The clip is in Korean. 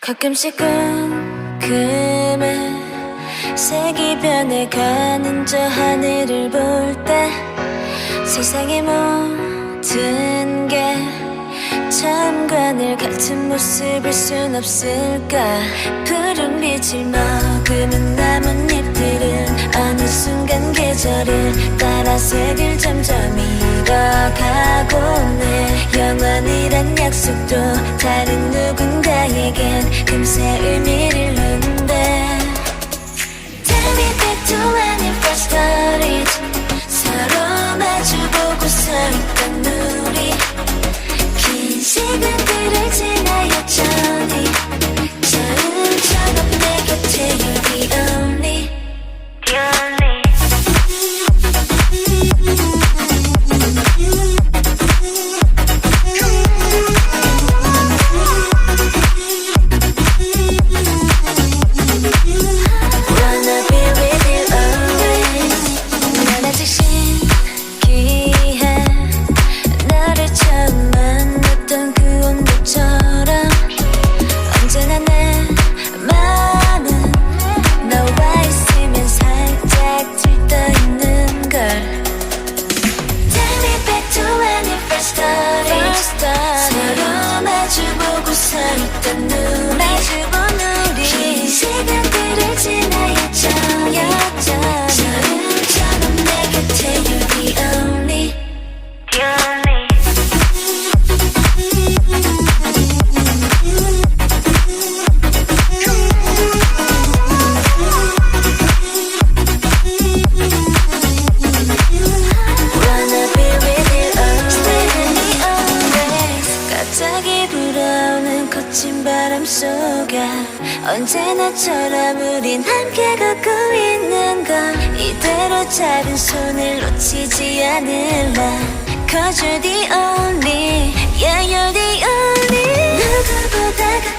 가끔씩은 금에 색이 변해가는 저 하늘을 볼 때 세상의 모든 게 참관을 같은 모습일 순 없을까? 푸른 빛을 머금은 나뭇잎들은 어느 순간 계절을 따라 색을 점점 잃어가고네. 영원이란 약속도 다른 누군가 갑자기 불어오는 거친 바람 속에 언제나처럼 우린 함께 걷고 있는 걸 이대로 작은 손을 놓치지 않을래. Cause you're the only Yeah you're the only. 누구보다